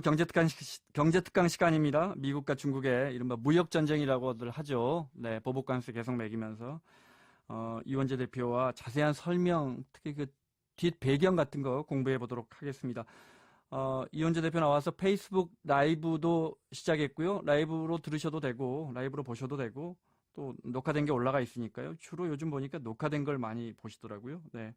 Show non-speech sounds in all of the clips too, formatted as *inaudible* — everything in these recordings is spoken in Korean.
경제 특강 시, 경제 특강 시간입니다. 미국과 중국의 이른바 무역 전쟁이라고들 하죠. 네, 보복 관세 계속 매기면서 어, 이원재 대표와 자세한 설명, 특히 그 뒷 배경 같은 거 공부해 보도록 하겠습니다. 어, 이원재 대표 나와서 페이스북 라이브도 시작했고요. 라이브로 들으셔도 되고, 라이브로 보셔도 되고, 또 녹화된 게 올라가 있으니까요. 주로 요즘 보니까 녹화된 걸 많이 보시더라고요. 네,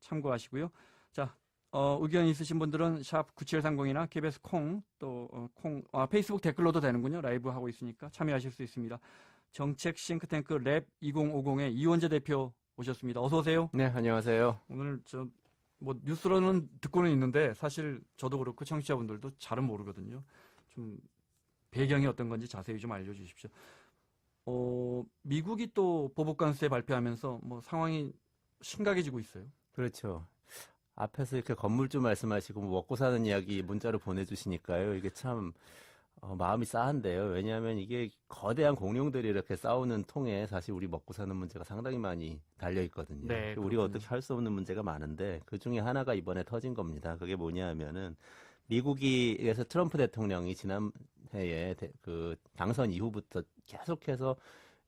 참고하시고요. 자, 어, 의견 있으신 분들은 샵 9730이나 KBS 콩, 또, 어, 콩, 아, 페이스북 댓글로도 되는군요. 라이브 하고 있으니까 참여하실 수 있습니다. 정책 싱크탱크 랩 2050의 이원재 대표 오셨습니다. 어서 오세요. 네, 안녕하세요. 오늘 저, 뭐, 뉴스로는 듣고는 있는데, 사실 저도 그렇고 청취자분들도 잘은 모르거든요. 좀, 배경이 어떤 건지 자세히 좀 알려주십시오. 어, 미국이 또 보복관세 발표하면서 뭐 상황이 심각해지고 있어요. 그렇죠. 앞에서 이렇게 건물주 말씀하시고 뭐 먹고 사는 이야기 문자로 보내주시니까요. 이게 참 어, 마음이 싸한데요. 왜냐하면 이게 거대한 공룡들이 이렇게 싸우는 통에 사실 우리 먹고 사는 문제가 상당히 많이 달려 있거든요. 네, 우리가 어떻게 할 수 없는 문제가 많은데 그 중에 하나가 이번에 터진 겁니다. 그게 뭐냐 하면은 미국이 그래서 트럼프 대통령이 지난해에 대- 그 당선 이후부터 계속해서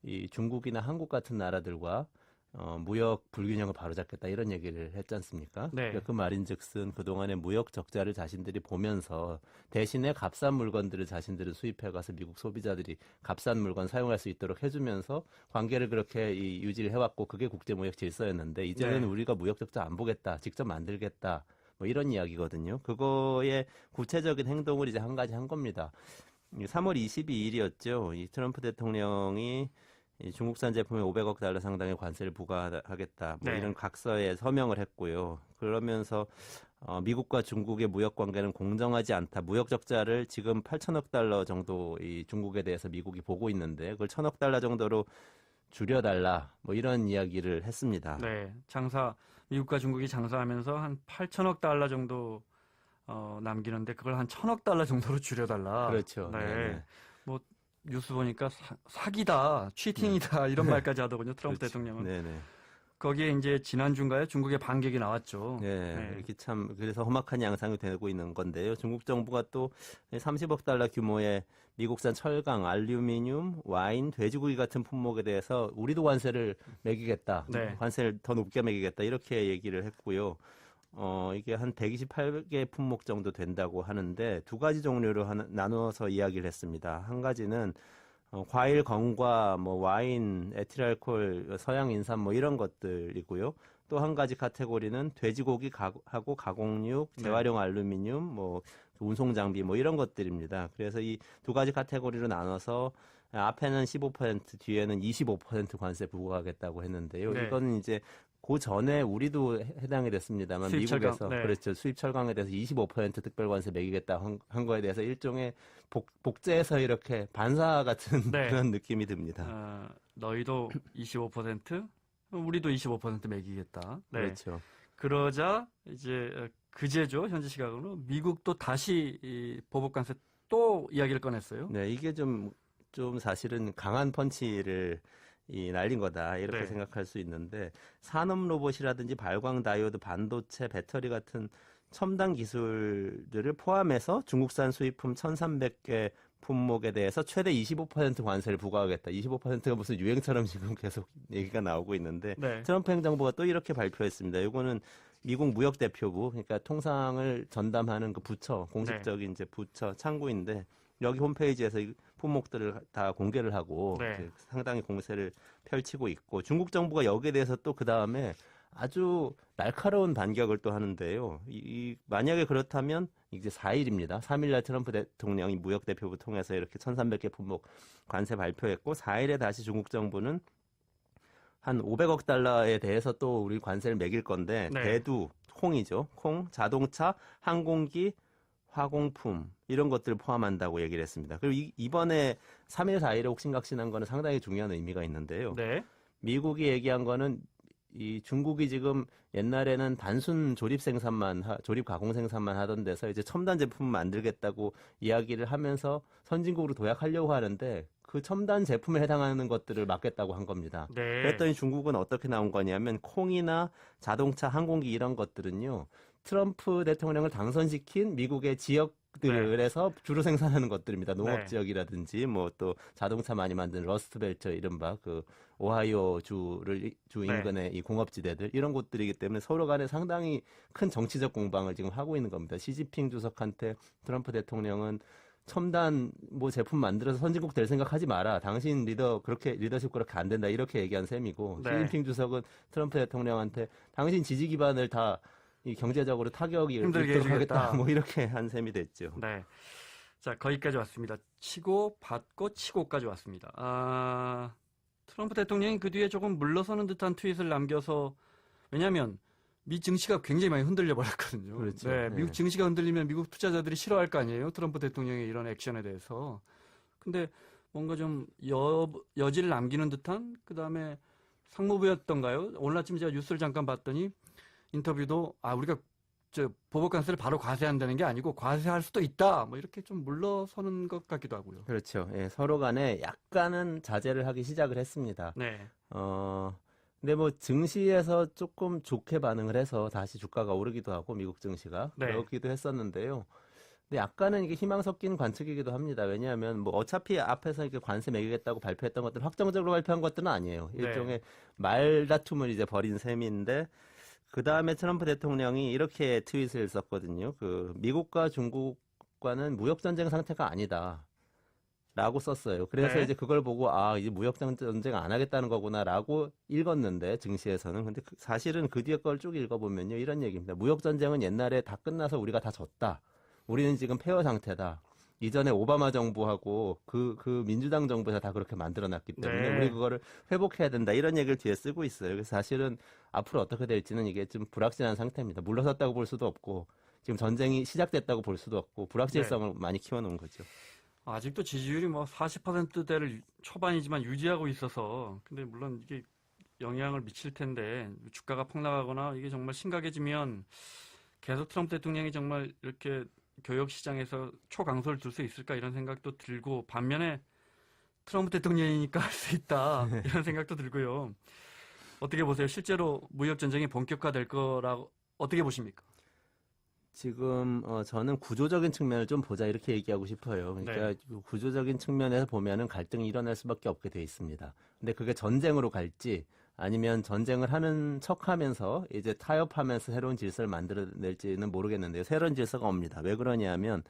이 중국이나 한국 같은 나라들과 어, 무역 불균형을 바로잡겠다 이런 얘기를 했지 않습니까? 네. 그러니까 그 말인즉슨 그동안의 무역 적자를 자신들이 보면서 대신에 값싼 물건들을 자신들은 수입해 가서 미국 소비자들이 값싼 물건 사용할 수 있도록 해주면서 관계를 그렇게 이 유지를 해왔고 그게 국제 무역 질서였는데 이제는 네. 우리가 무역 적자 안 보겠다, 직접 만들겠다. 뭐 이런 이야기거든요. 그거의 구체적인 행동을 이제 한 가지 한 겁니다. 이 3월 22일이었죠. 이 트럼프 대통령이 이 중국산 제품에 500억 달러 상당의 관세를 부과하겠다. 뭐 네. 이런 각서에 서명을 했고요. 그러면서 어, 미국과 중국의 무역 관계는 공정하지 않다. 무역 적자를 지금 8천억 달러 정도 이 중국에 대해서 미국이 보고 있는데 그걸 천억 달러 정도로 줄여달라. 뭐 이런 이야기를 했습니다. 네, 장사, 미국과 중국이 장사하면서 한 8천억 달러 정도, 어, 남기는데 그걸 한 천억 달러 정도로 줄여달라. 그렇죠. 네. 네네. 뭐, 뉴스 보니까 사, 기다 취팅이다, 이런 말까지 하더군요, 트럼프 그렇죠. 대통령은. 네네. 거기에 이제 지난 주인가요? 중국의 반격이 나왔죠. 네, 네. 이렇게 참 그래서 험악한 양상이 되고 있는 건데요. 중국 정부가 또 30억 달러 규모의 미국산 철강, 알루미늄, 와인, 돼지고기 같은 품목에 대해서 우리도 관세를 매기겠다. 네. 관세를 더 높게 매기겠다. 이렇게 얘기를 했고요. 어, 이게 한 128개 품목 정도 된다고 하는데 두 가지 종류로 하나, 나누어서 이야기를 했습니다. 한 가지는 어, 과일, 건과, 뭐, 와인, 에틸알콜, 서양 인삼, 뭐, 이런 것들이고요. 또 한 가지 카테고리는 돼지고기 하고 가공육, 네. 재활용 알루미늄, 뭐, 운송 장비, 뭐, 이런 것들입니다. 그래서 이 두 가지 카테고리로 나눠서 앞에는 15%, 뒤에는 25% 관세 부과하겠다고 했는데요. 네. 이거는 이제 그 전에 우리도 해- 해당이 됐습니다만 수입 철강, 미국에서 네. 그렇죠 수입 철강에 대해서 25% 특별 관세 매기겠다 한, 한 거에 대해서 일종의 복, 복제해서 이렇게 반사 같은 네. *laughs* 그런 느낌이 듭니다. 어, 너희도 25%, 우리도 25% 매기겠다. 네. 그렇죠. 그러자 이제 어, 그제죠 현재 시각으로 미국도 다시 이 보복 관세 또 이야기를 꺼냈어요. 네, 이게 좀, 좀 사실은 강한 펀치를 이 날린 거다 이렇게 네. 생각할 수 있는데 산업 로봇이라든지 발광 다이오드, 반도체, 배터리 같은 첨단 기술들을 포함해서 중국산 수입품 1,300개 품목에 대해서 최대 25% 관세를 부과하겠다. 25%가 무슨 유행처럼 지금 계속 얘기가 나오고 있는데 네. 트럼프 행정부가 또 이렇게 발표했습니다. 이거는 미국 무역 대표부, 그러니까 통상을 전담하는 그 부처, 공식적인 이제 부처 창구인데 여기 홈페이지에서 이 품목들을 다 공개를 하고 네. 상당히 공세를 펼치고 있고 중국 정부가 여기에 대해서 또 그 다음에 아주 날카로운 반격을 또 하는데요. 이, 이- 만약에 그렇다면 이제 4일입니다. 3일날 트럼프 대통령이 무역 대표부 통해서 이렇게 1,300개 품목 관세 발표했고 4일에 다시 중국 정부는 한 500억 달러에 대해서 또 우리 관세를 매길 건데 네. 대두 콩이죠. 콩, 자동차, 항공기, 화공품 이런 것들을 포함한다고 얘기를 했습니다. 그리고 이, 이번에 3일, 4일에 옥신각신한 거는 상당히 중요한 의미가 있는데요. 네. 미국이 얘기한 거는 이 중국이 지금 옛날에는 단순 조립 생산만 하- 조립 가공 생산만 하던 데서 이제 첨단 제품 만들겠다고 이야기를 하면서 선진국으로 도약하려고 하는데 그 첨단 제품에 해당하는 것들을 막겠다고 한 겁니다. 네. 그랬더니 중국은 어떻게 나온 거냐면 콩이나 자동차, 항공기 이런 것들은요. 트럼프 대통령을 당선시킨 미국의 지역 지역 들에서 주로 생산하는 것들입니다. 농업 네. 지역이라든지 뭐 또 자동차 많이 만드는 러스트벨트 이른바 그 오하이오 주를 주 네. 인근의 이 공업지대들 이런 곳들이기 때문에 서로 간에 상당히 큰 정치적 공방을 지금 하고 있는 겁니다. 시진핑 주석한테 트럼프 대통령은 첨단 뭐 제품 만들어서 선진국 될 생각하지 마라. 당신 리더 그렇게 리더십 그렇게 안 된다. 이렇게 얘기한 셈이고 네. 시진핑 주석은 트럼프 대통령한테 당신 지지 기반을 다 이 경제적으로 타격이 힘들게 있도록 해주겠다. 하겠다. *laughs* 뭐 이렇게 한 셈이 됐죠. 네. 자, 거기까지 왔습니다. 치고 받고 치고까지 왔습니다. 아, 트럼프 대통령이 그 뒤에 조금 물러서는 듯한 트윗을 남겨서 왜냐하면 미 증시가 굉장히 많이 흔들려 버렸거든요. 그렇죠. 네, 네. 미국 증시가 흔들리면 미국 투자자들이 싫어할 거 아니에요. 트럼프 대통령의 이런 액션에 대해서. 근데 뭔가 좀 여, 여지를 남기는 듯한 그다음에 상무부였던가요? 오늘 아침 제가 뉴스를 잠깐 봤더니 인터뷰도 아 우리가 저 보복관세를 바로 과세한다는 게 아니고 과세할 수도 있다. 뭐 이렇게 좀 물러서는 것 같기도 하고요. 그렇죠. 예, 서로 간에 약간은 자제를 하기 시작을 했습니다. 네. 어, 근데 뭐 증시에서 조금 좋게 반응을 해서 다시 주가가 오르기도 하고 미국 증시가 네. 그렇기도 했었는데요. 근데 약간은 이게 희망 섞인 관측이기도 합니다. 왜냐하면 뭐 어차피 앞에서 이렇게 관세 매기겠다고 발표했던 것들 확정적으로 발표한 것들은 아니에요. 네. 일종의 말다툼을 이제 벌인 셈인데 그 다음에 트럼프 대통령이 이렇게 트윗을 썼거든요. 그 미국과 중국과는 무역 전쟁 상태가 아니다. 라고 썼어요. 그래서 네. 이제 그걸 보고 아 이제 무역 전쟁 안 하겠다는 거구나라고 읽었는데 증시에서는 근데 그- 사실은 그 뒤에 걸 쭉 읽어보면요 이런 얘기입니다. 무역 전쟁은 옛날에 다 끝나서 우리가 다 졌다. 우리는 지금 폐허 상태다. 이전에 오바마 정부하고 그, 그 민주당 정부에서 다 그렇게 만들어놨기 때문에 네. 우리 그거를 회복해야 된다. 이런 얘기를 뒤에 쓰고 있어요. 그래서 사실은 앞으로 어떻게 될지는 이게 좀 불확실한 상태입니다. 물러섰다고 볼 수도 없고 지금 전쟁이 시작됐다고 볼 수도 없고 불확실성을 많이 키워놓은 거죠. 아직도 지지율이 뭐 40%대를 초반이지만 유지하고 있어서 근데 물론 이게 영향을 미칠 텐데 주가가 폭락하거나 이게 정말 심각해지면 계속 트럼프 대통령이 정말 이렇게 교역 시장에서 초강소를 둘 수 있을까 이런 생각도 들고 반면에 트럼프 대통령이니까 *laughs* 할 수 있다 이런 생각도 들고요. 어떻게 보세요? 실제로 무역 전쟁이 본격화될 거라고 어떻게 보십니까? 지금 어, 저는 구조적인 측면을 좀 보자 이렇게 얘기하고 싶어요. 그러니까 그 구조적인 측면에서 보면은 갈등이 일어날 수밖에 없게 돼 있습니다. 근데 그게 전쟁으로 갈지 아니면 전쟁을 하는 척하면서 이제 타협하면서 새로운 질서를 만들어낼지는 모르겠는데요. 새로운 질서가 옵니다. 왜 그러냐면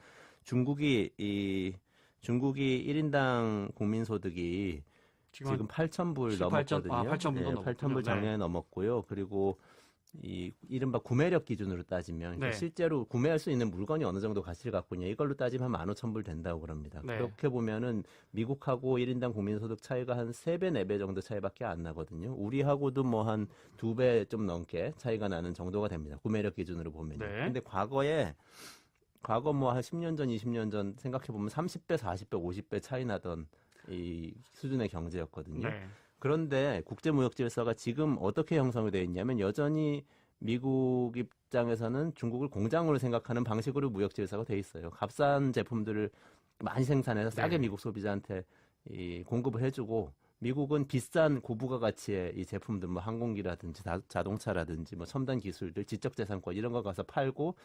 중국이 이 중국이 1인당 국민 소득이 지금, 지금 8,000불 7, 8,000 넘었거든요. 아, 8,000불도 네, 넘었군요. 8,000불 네. 작년에 넘었고요. 그리고 이 이른바 구매력 기준으로 따지면 네. 실제로 구매할 수 있는 물건이 어느 정도 가치를 갖고 있냐 이걸로 따지면 한 15,000불 된다고 그럽니다. 네. 그렇게 보면은 미국하고 1인당 국민소득 차이가 한 3배, 4배 정도 차이밖에 안 나거든요. 우리하고도 뭐 한 2배 좀 넘게 차이가 나는 정도가 됩니다. 구매력 기준으로 보면요. 네. 근데 과거에 과거 뭐 한 10년 전, 20년 전 생각해 보면 30배, 40배, 50배 차이 나던 이 수준의 경제였거든요. 네. 그런데 국제무역 질서가 지금 어떻게 형성이 되어 있냐면 여전히 미국 입장에서는 중국을 공장으로 생각하는 방식으로 무역 질서가 돼 있어요. 값싼 제품들을 많이 생산해서 싸게 네. 미국 소비자한테 이 공급을 해주고 미국은 비싼 고부가 가치의 이 제품들 뭐 항공기라든지 자, 동차라든지 뭐 첨단 기술들 지적재산권 이런 거 가서 팔고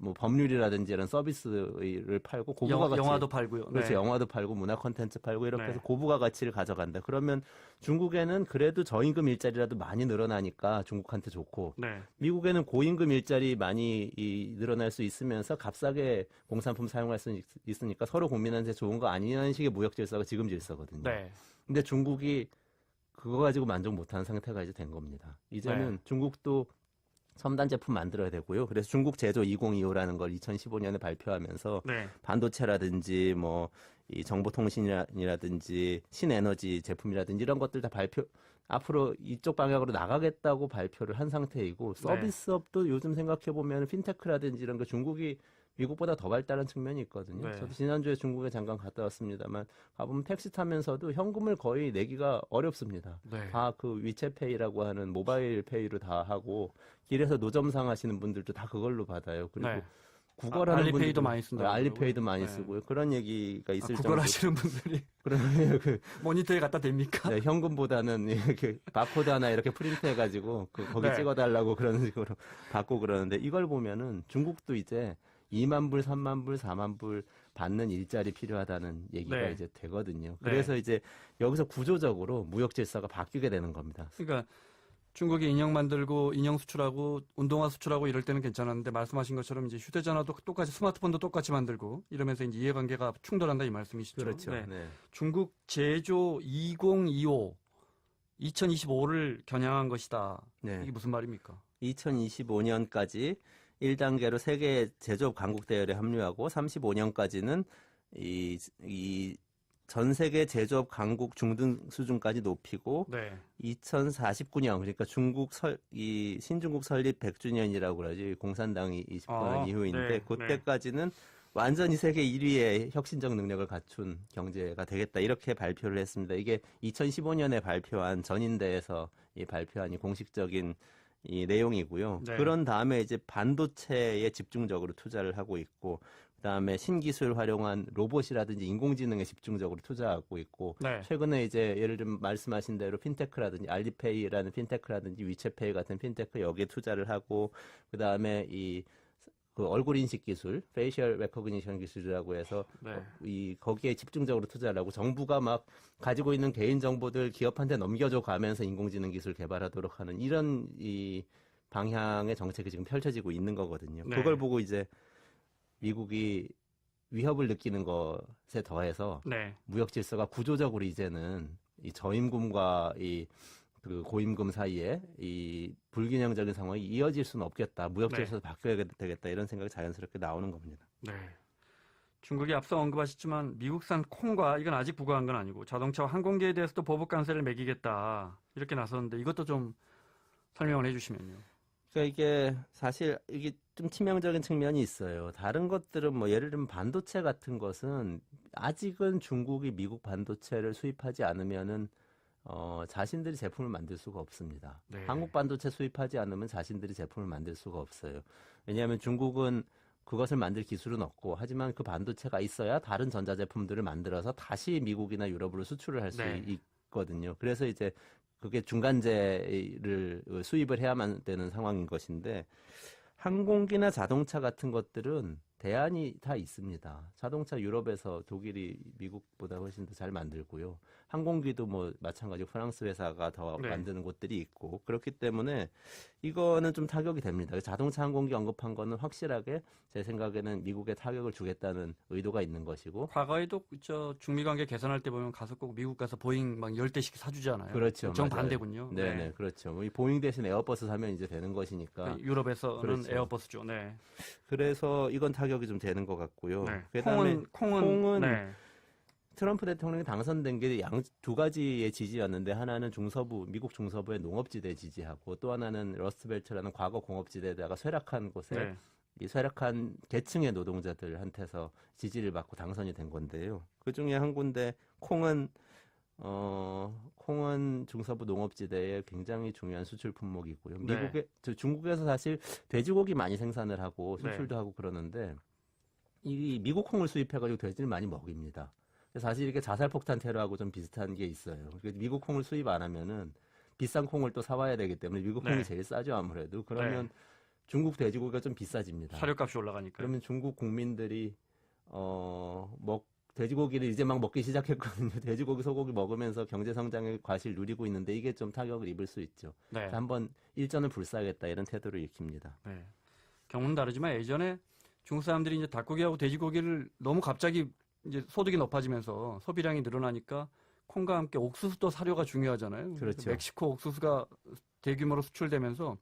뭐 법률이라든지 이런 서비스를 팔고 고부가 영화, 가치 영화도 팔고요. 그렇죠. 네. 영화도 팔고 문화 콘텐츠 팔고 이렇게 네. 해서 고부가 가치를 가져간다. 그러면 중국에는 그래도 저임금 일자리라도 많이 늘어나니까 중국한테 좋고 네. 미국에는 고임금 일자리 많이 이, 늘어날 수 있으면서 값싸게 공산품 사용할 수 있, 있으니까 서로 국민한테 좋은 거 아니냐는 식의 무역 질서가 지금 질서거든요. 네. 근데 중국이 그거 가지고 만족 못하는 상태가 이제 된 겁니다. 이제는 네. 중국도 첨단 제품 만들어야 되고요. 그래서 중국 제조 2025라는 걸 2015년에 발표하면서 네. 반도체라든지 뭐 이 정보통신이라든지 신에너지 제품이라든지 이런 것들 다 발표 앞으로 이쪽 방향으로 나가겠다고 발표를 한 상태이고 네. 서비스업도 요즘 생각해 보면 핀테크라든지 이런 거 중국이 미국보다 더 발달한 측면이 있거든요. 네. 저도 지난주에 중국에 잠깐 갔다 왔습니다만 가보면 택시 타면서도 현금을 거의 내기가 어렵습니다. 네. 다그 위챗페이라고 하는 모바일 페이로 다 하고 길에서 노점상 하시는 분들도 다 그걸로 받아요. 그리고 네. 구걸하는 아, 알리페이도 많이 쓴다고 네, 알리페이도. 많이 네. 쓰고요. 그런 얘기가 아, 있을 구걸 정도로 하시는 분들이 *laughs* 그러면 그 모니터에 갖다 댑니까? 네, 현금보다는 이렇게 바코드 하나 이렇게 프린트해 가지고 그 거기 네. 찍어 달라고 그런 식으로 *laughs* 받고 그러는데 이걸 보면은 중국도 이제 2만 불, 3만 불, 4만 불 받는 일자리 필요하다는 얘기가 네. 이제 되거든요. 네. 그래서 이제 여기서 구조적으로 무역 질서가 바뀌게 되는 겁니다. 그러니까 중국이 인형 만들고 인형 수출하고 운동화 수출하고 이럴 때는 괜찮았는데 말씀하신 것처럼 이제 휴대전화도 똑같이 스마트폰도 똑같이 만들고 이러면서 이제 이해관계가 충돌한다 이 말씀이시죠. 그렇죠. 네. 네. 중국 제조 2025 2025를 겨냥한 것이다. 네. 이게 무슨 말입니까? 2025년까지 1단계로 세계 제조업 강국 대열에 합류하고 35년까지는 이, 이 전 세계 제조업 강국 중등 수준까지 높이고 네. 2049년 그러니까 중국 설, 이 신중국 설립 100주년이라고 그러죠. 이 공산당이 29년 아, 이후인데 네, 그때까지는 완전히 세계 1위의 혁신적 능력을 갖춘 경제가 되겠다 이렇게 발표를 했습니다. 이게 2015년에 발표한 전인대에서 이 발표한 이 공식적인 이 내용이고요. 네. 그런 다음에 이제 반도체에 집중적으로 투자를 하고 있고 그다음에 신기술 활용한 로봇이라든지 인공지능에 집중적으로 투자하고 있고 네. 최근에 이제 예를 들면 말씀하신 대로 핀테크라든지 알리페이라는 핀테크라든지 위챗페이 같은 핀테크 여기에 투자를 하고 그다음에 이 그 얼굴 인식 기술, 페이셜 레코그니션 기술이라고 해서 네. 이 거기에 집중적으로 투자를 하고 정부가 막 가지고 있는 개인 정보들 기업한테 넘겨줘 가면서 인공지능 기술 개발하도록 하는 이런 이 방향의 정책이 지금 펼쳐지고 있는 거거든요. 네. 그걸 보고 이제 미국이 위협을 느끼는 것에 더해서 네. 무역 질서가 구조적으로 이제는 이 저임금과 이 그 고임금 사이에 이 불균형적인 상황이 이어질 수는 없겠다. 무역 네. 질서도 바뀌어야 되겠다. 이런 생각이 자연스럽게 나오는 겁니다. 네. 중국이 앞서 언급하셨지만 미국산 콩과 이건 아직 부과한 건 아니고 자동차와 항공기에 대해서도 보복 관세를 매기겠다 이렇게 나섰는데 이것도 좀 설명을 해 주시면요. 그러니까 이게 사실 이게 좀 치명적인 측면이 있어요. 다른 것들은 뭐 예를 들면 반도체 같은 것은 아직은 중국이 미국 반도체를 수입하지 않으면은 어, 자신들이 제품을 만들 수가 없습니다. 네. 한국 반도체 수입하지 않으면 자신들이 제품을 만들 수가 없어요. 왜냐하면 중국은 그것을 만들 기술은 없고 하지만 그 반도체가 있어야 다른 전자 제품들을 만들어서 다시 미국이나 유럽으로 수출을 할수 네. 있거든요. 그래서 이제 그게 중간재를 수입을 해야만 되는 상황인 것인데 항공기나 자동차 같은 것들은 대안이 다 있습니다. 자동차 유럽에서 독일이 미국보다 훨씬 더 잘 만들고요. 항공기도 뭐 마찬가지로 프랑스 회사가 더 네. 만드는 곳들이 있고 그렇기 때문에 이거는 좀 타격이 됩니다. 자동차 항공기 언급한 거는 확실하게 제 생각에는 미국에 타격을 주겠다는 의도가 있는 것이고 과거에도 저 중미 관계 개선할 때 보면 가서 꼭 미국 가서 보잉 막 10대씩 사주잖아요. 그렇죠. 정 맞아요. 반대군요. 네네 그렇죠. 뭐이 보잉 대신 에어버스 사면 이제 되는 것이니까 그러니까 유럽에서는 그렇죠. 에어버스죠. 네. 그래서 이건 타격이 좀 되는 것 같고요. 네. 그다음에 콩은 콩은, 콩은 네. 트럼프 대통령이 당선된 게 양 두 가지의 지지였는데 하나는 중서부 미국 중서부의 농업지대 지지하고 또 하나는 러스트벨트라는 과거 공업지대에다가 쇠락한 곳에 네. 이 쇠락한 계층의 노동자들한테서 지지를 받고 당선이 된 건데요. 그 중에 한 군데 콩은 어 콩은 중서부 농업지대의 굉장히 중요한 수출 품목이고요. 네. 미국에 저 중국에서 사실 돼지고기 많이 생산을 하고 네. 수출도 하고 그러는데 이 미국 콩을 수입해가지고 돼지를 많이 먹입니다. 사실 이렇게 자살폭탄 테러하고 좀 비슷한 게 있어요. 그래서 미국 콩을 수입 안 하면은 비싼 콩을 또 사와야 되기 때문에 미국 콩이 네. 제일 싸죠 아무래도. 그러면 중국 돼지고기가 좀 비싸집니다. 사료값이 올라가니까. 그러면 중국 국민들이 어, 먹 돼지고기를 이제 막 먹기 시작했거든요. *laughs* 돼지고기, 소고기 먹으면서 경제 성장의 과실 누리고 있는데 이게 좀 타격을 입을 수 있죠. 네. 한번 일전을 불사하겠다 이런 태도를 익힙니다. 네. 경우는 다르지만 예전에 중국 사람들이 이제 닭고기하고 돼지고기를 너무 갑자기 이제 소득이 높아지면서 소비량이 늘어나니까 콩과 함께 옥수수도 사료가 중요하잖아요. 그렇죠. 멕시코 옥수수가 대규모로 수출되면서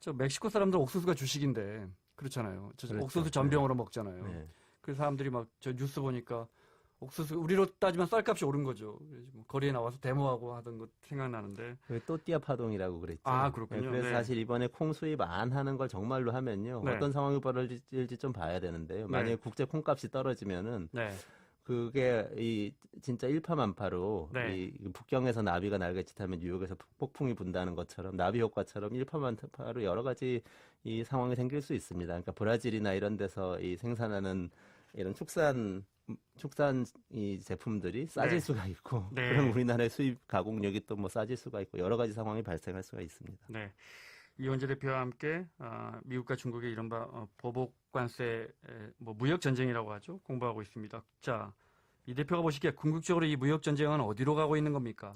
저 멕시코 사람들 옥수수가 주식인데 그렇잖아요. 저 그렇죠. 옥수수 전병으로 먹잖아요. 네. 그 사람들이 막 저 뉴스 보니까 옥수수 우리로 따지면 쌀값이 오른 거죠. 그래서 뭐 거리에 나와서 데모하고 하던 것 생각나는데. 그 또띠아 파동이라고 그랬죠. 아, 그렇군요. 네, 그래서 네. 사실 이번에 콩 수입 안 하는 걸 정말로 하면요. 네. 어떤 상황이 벌어질지 좀 봐야 되는데요. 네. 만약에 국제 콩값이 떨어지면은 네. 그게 이 진짜 일파만파로 네. 이 북경에서 나비가 날개짓하면 뉴욕에서 폭풍이 분다는 것처럼 나비 효과처럼 일파만파로 여러 가지 이 상황이 생길 수 있습니다. 그러니까 브라질이나 이런 데서 이 생산하는 이런 축산 축산 이 제품들이 싸질 네. 수가 있고 *laughs* 네. 그럼 우리나라의 수입 가공력이 또 뭐 싸질 수가 있고 여러 가지 상황이 발생할 수가 있습니다. 네. 이원재 대표와 함께 아, 미국과 중국의 이른바 어, 보복 관세 에, 뭐 무역 전쟁이라고 하죠. 공부하고 있습니다. 자, 이 대표가 보시기에 궁극적으로 이 무역 전쟁은 어디로 가고 있는 겁니까?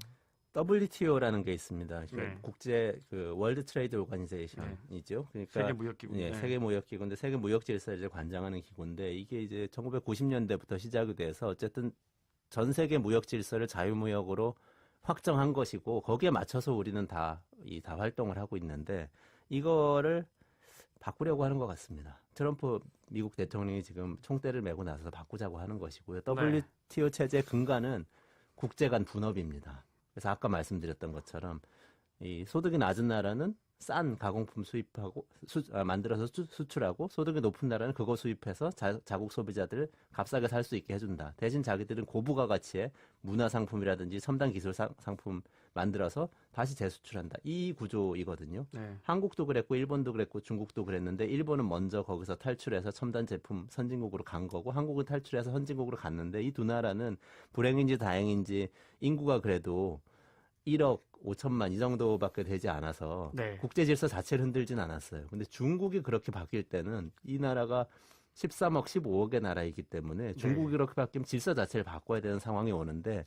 WTO라는 게 있습니다. 그 네. 국제 그 월드 트레이드 오가니제이션이죠. 그러니까 세계 무역 기구. 예, 세계 무역 기구인데 세계 무역 질서를 이제 관장하는 기구인데 이게 이제 1990년대부터 시작이 돼서 어쨌든 전 세계 무역 질서를 자유무역으로 확정한 것이고 거기에 맞춰서 우리는 다 이다 활동을 하고 있는데 이거를 바꾸려고 하는 것 같습니다. 트럼프 미국 대통령이 지금 총대를 메고 나서서 바꾸자고 하는 것이고요. 네. WTO 체제 근간은 국제 간 분업입니다. 그래서 아까 말씀드렸던 것처럼 이 소득이 낮은 나라는 싼 가공품 수입하고 수, 아, 만들어서 수, 출하고 소득이 높은 나라는 그거 수입해서 자, 자국 소비자들을 값싸게 살 수 있게 해준다. 대신 자기들은 고부가 가치의 문화 상품이라든지 첨단 기술 상, 상품 만들어서 다시 재수출한다. 이 구조이거든요. 네. 한국도 그랬고 일본도 그랬고 중국도 그랬는데 일본은 먼저 거기서 탈출해서 첨단 제품 선진국으로 간 거고 한국은 탈출해서 선진국으로 갔는데 이 두 나라는 불행인지 다행인지 인구가 그래도 1억 5천만 이 정도밖에 되지 않아서 네. 국제 질서 자체를 흔들진 않았어요. 근데 중국이 그렇게 바뀔 때는 이 나라가 13억, 15억의 나라이기 때문에 중국이 네. 그렇게 바뀌면 질서 자체를 바꿔야 되는 상황이 오는데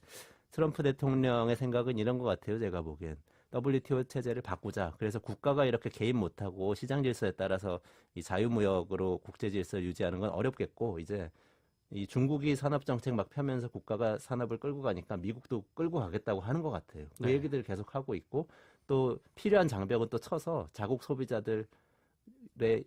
트럼프 대통령의 생각은 이런 것 같아요. 제가 보기엔. WTO 체제를 바꾸자. 그래서 국가가 이렇게 개입 못하고 시장 질서에 따라서 이 자유무역으로 국제 질서를 유지하는 건 어렵겠고 이제 이 중국이 산업 정책 막 펴면서 국가가 산업을 끌고 가니까 미국도 끌고 가겠다고 하는 것 같아요. 그 네. 얘기들을 계속 하고 있고 또 필요한 장벽은 또 쳐서 자국 소비자들의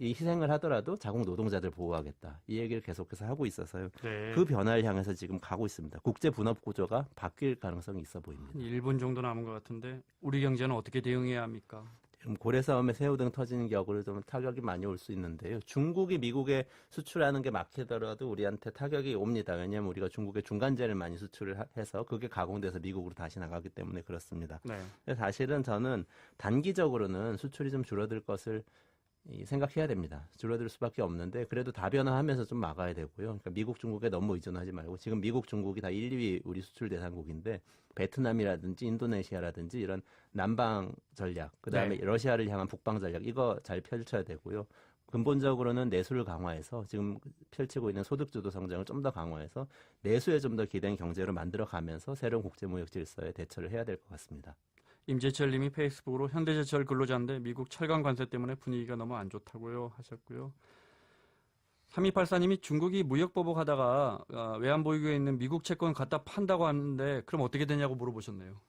이 희생을 하더라도 자국 노동자들 보호하겠다. 이 얘기를 계속해서 하고 있어서요. 네. 그 변화를 향해서 지금 가고 있습니다. 국제 분업 구조가 바뀔 가능성이 있어 보입니다. 한 1분 정도 남은 것 같은데 우리 경제는 어떻게 대응해야 합니까? 지금 고래 싸움에 새우 등 터지는 격으로 좀 타격이 많이 올 수 있는데요. 중국이 미국에 수출하는 게 막히더라도 우리한테 타격이 옵니다. 왜냐하면 우리가 중국에 중간재를 많이 수출을 하- 해서 그게 가공돼서 미국으로 다시 나가기 때문에 그렇습니다. 네. 사실은 저는 단기적으로는 수출이 좀 줄어들 것을 이 생각해야 됩니다. 줄어들 수밖에 없는데 그래도 다변화하면서 좀 막아야 되고요. 그러니까 미국, 중국에 너무 의존하지 말고 지금 미국, 중국이 다 1, 2위 우리 수출 대상국인데 베트남이라든지 인도네시아라든지 이런 남방 전략, 그다음에 네. 러시아를 향한 북방 전략 이거 잘 펼쳐야 되고요. 근본적으로는 내수를 강화해서 지금 펼치고 있는 소득주도 성장을 좀 더 강화해서 내수에 좀 더 기댄 경제로 만들어 가면서 새로운 국제무역 질서에 대처를 해야 될 것 같습니다. 임재철 님이 페이스북으로 현대제철 근로자인데 미국 철강 관세 때문에 분위기가 너무 안 좋다고요 하셨고요. 3284님이 중국이 무역 보복하다가 어, 외환 보유고에 있는 미국 채권 갖다 판다고 하는데 그럼 어떻게 되냐고 물어보셨네요.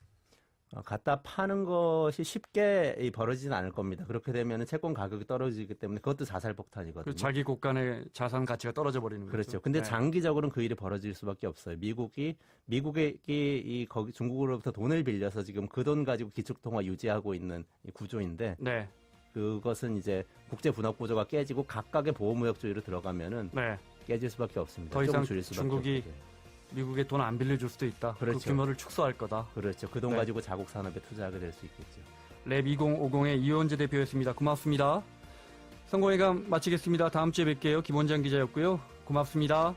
어, 갖다 파는 것이 쉽게 이 벌어지진 않을 겁니다. 그렇게 되면 채권 가격이 떨어지기 때문에 그것도 자살 폭탄이거든요. 그 자기 국간의 자산 가치가 떨어져 버리는 거죠. 그렇죠. 근데 네. 장기적으로는 그 일이 벌어질 수밖에 없어요. 미국이 미국이 이 거기 중국으로부터 돈을 빌려서 지금 그 돈 가지고 기축 통화 유지하고 있는 이 구조인데 네, 그것은 이제 국제 분업 구조가 깨지고 각각의 보호무역주의로 들어가면은 네. 깨질 수밖에 없습니다. 더 이상 줄일 수밖에 중국이 없죠. 미국에 돈 안 빌려줄 수도 있다. 그 그렇죠. 규모를 축소할 거다. 그렇죠. 그 돈 네. 가지고 자국 산업에 투자하게 될 수 있겠죠. 랩 2050의 이원재 대표였습니다. 고맙습니다. 선거회감 마치겠습니다. 다음 주에 뵐게요. 김원장 기자였고요. 고맙습니다.